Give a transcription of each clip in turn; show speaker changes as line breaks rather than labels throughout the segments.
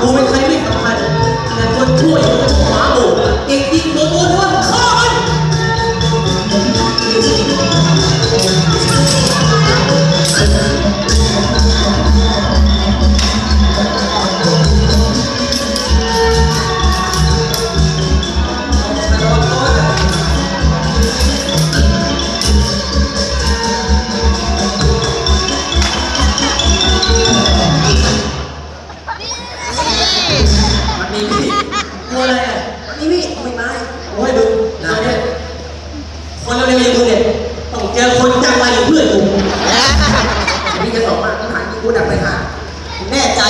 กูเป็นใครไม่สำคัญแต่คนช่วยหมาโบเอก
ดี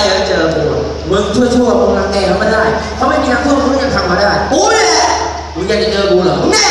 แล้วเจอกู
มึงชั่วชั่วมึงรังแกเขาไม่ได้เขาไม่มีนักช่วมึงยังทำมาได้
กูแหละ
มึงอยากจะเจอกูเหรอ
แน่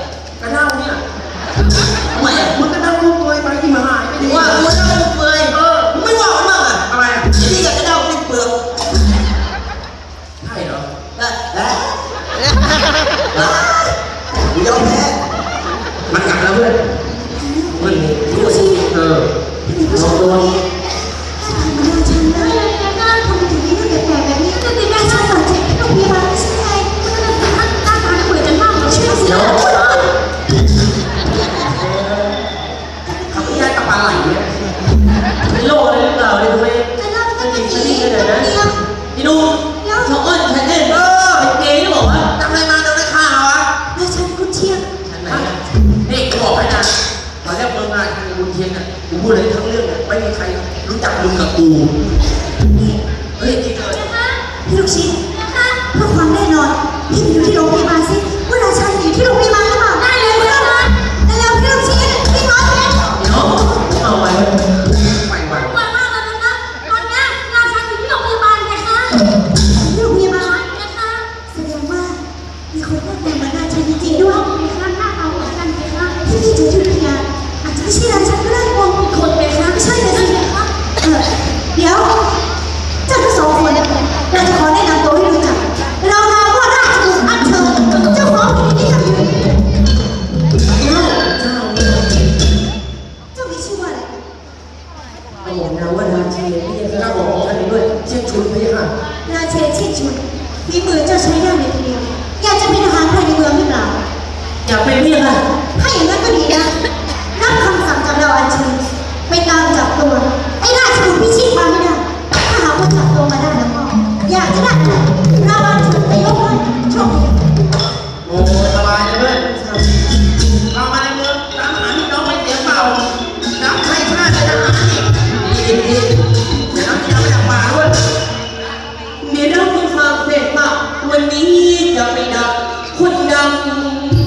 กระ
เน่าเนี่
ยแหมมึงก
ระเน่าลู
ก
ตัวไปที่มาหายไปถึงว่า เป็
น
โรคอะไรหรือเปล่า
เนี่
ย
ทำไม
เป็
นโรคที่เป็นผีขนา
ด
นั้นนี่ดูเขงอ้
อนฉันเนี่ยเออเป็
นเกย์หรือเปล่าวะทำไมมาจะได้ฆ่าเราวะ
แล้วฉันกุเชียง
ฉันไหนอะ
นี่กูบอกให้นะตอนแรกมึงมาทางกุเชียงอ่ยกูพูดเลยทั้งเรื่องอะไม่มีใครรู้จักมึงกับกู รา
ชนีที่จะ
เล่า
บอกท่านด้วยเชี่ยชุนพระยา
ค่ะ
ราเชชิชุนมีมือเจ้าใช้ยากในทีเดียวอยากจะเป็นทหารภายในเมืองหรือเปล่า
อยากเป็นพระยาค่ะ
ถ้าอย่างนั้นก็ดีนะ Música